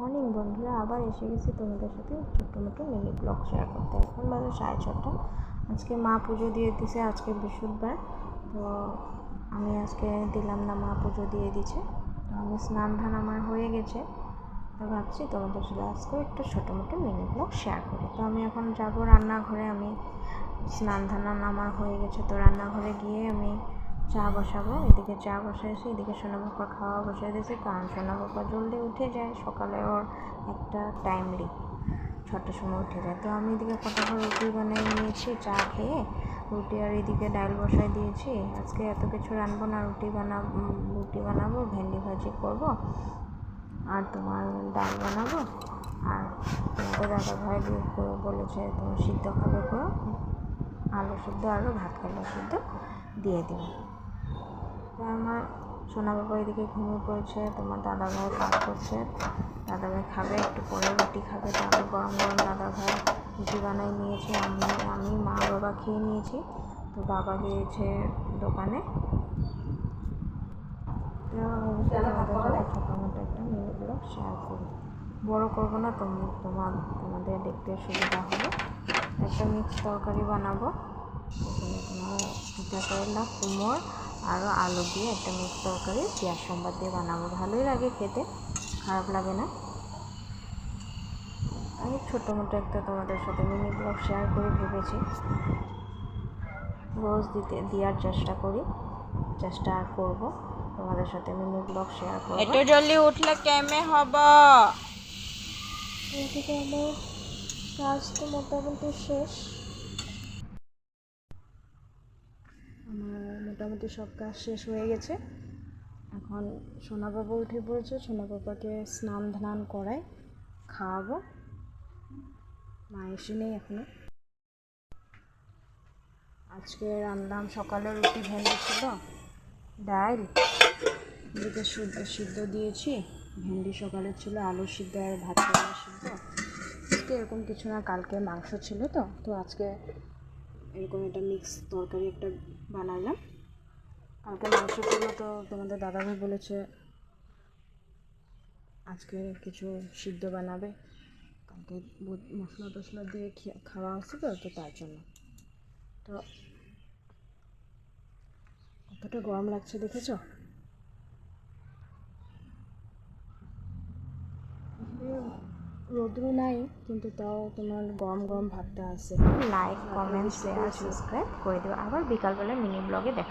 Morning বন্ধুরা, আবার এসে গেছি তোমাদের সাথে ছোট্ট মোটো মিনি ব্লগ শেয়ার করতে। এখন বাজে সাড়ে ছটা আজকে মা পুজো দিয়ে দিছে, আজকে বৃহস্পতিবার। তো আমি আজকে দিলাম না, মা পুজো দিয়ে দিছে। তো আমি স্নান ধান আমার হয়ে গেছে। তো ভাবছি তোমাদের সাথে আজকে একটু ছোটো মোটো মিনি ব্লগ শেয়ার করি। তো আমি এখন যাব রান্নাঘরে, আমি স্নান ধান আমার হয়ে গেছে। তো রান্নাঘরে গিয়ে আমি চা বসাবো, এদিকে চা বসাইছি এদিকে সোনা বাবা খাওয়া বসিয়ে দিয়েছি। কারণ সোনা বাবা জলদি উঠে যায়, সকালে ওর একটা টাইমলি ছটার সময় উঠে যায়। তো আমি এদিকে ফটাফট রুটি বানিয়ে নিয়েছি, চা খেয়ে রুটি আর এদিকে ডাল বসাই দিয়েছি। আজকে এত কিছু রানবো না, রুটি বানাবো রুটি বানাবো, ভেন্ডি ভাজি করব, আর তোমার ডাল বানাবো, আর তোমাদের দাদা ভাই বলেছে, তুমি সিদ্ধ খাবে করো আলু সিদ্ধ, আলু ভাত কালো সিদ্ধ দিয়ে তো আমার সোনা বাবা এদিকে ঘুমিয়ে পড়েছে, তোমার দাদা ভাই কাজ করছে। দাদা ভাই খাবে, একটু পরে রুটি খাবে তো আমি গরম গরম দাদা ভাই রুটি বানাই নিয়েছে, আমি আমি মা বাবা খেয়ে নিয়েছি। তো বাবা গিয়েছে দোকানে। মোটো শেয়ার করি বড় করব না, তুমি, তোমার, তোমাদের দেখতে সুবিধা হবে। একটা মিক্স তরকারি বানাবো। তোমার পিঠা করলা কুমড় আরও আলু দিয়ে একটা মিক্স তরকারি পেঁয়াজ সম্বাদ দিয়ে বানাবো। ভালোই লাগে খেতে খারাপ লাগে না। আমি ছোটো মোটো একটা তোমাদের সাথে মিনি ব্লগ শেয়ার করে ভেবেছি। রোজ দিতে দেওয়ার চেষ্টা করি চেষ্টা আর করব। তোমাদের সাথে মিনি ব্লগ শেয়ার করব। একটু জলদি উঠলে কেমে হব? এদিকে আমার কাজ তো মোটামুটি শেষ আমার মোটামুটি সব কাজ শেষ হয়ে গেছে। এখন সোনা বাবা উঠে পড়েছে সোনা বাবাকে স্নান ধান করাই খাওয়াবো। মা এসে নেই এখনও। আজকে রান্নাম সকালে রুটি ভেন্ডি ছিল, ডাল শুদ্ধ সিদ্ধ দিয়েছি, ভেন্ডি সকালে ছিল, আলু সিদ্ধ আর ভাত সিদ্ধ। আজকে এরকম কিছু না, কালকে মাংস ছিল তো তো আজকে এরকম একটা মিক্স তরকারি একটা বানালাম। কালকে মাংস ছিল তো তোমাদের দাদাভাই বলেছে, আজকে কিছু সিদ্ধ বানাবে। কালকে মশলা টশলা দিয়ে খাওয়া হচ্ছে তো তো তার জন্য। তো কতটা গরম লাগছে দেখেছ? রোদ্রু নাই, কিন্তু তাও তোমার গরম গরম ভাবটা আছে। লাইক কমেন্ট শেয়ার সাবস্ক্রাইব করে দেবো আবার বিকালবেলা মিনি ব্লগে দেখা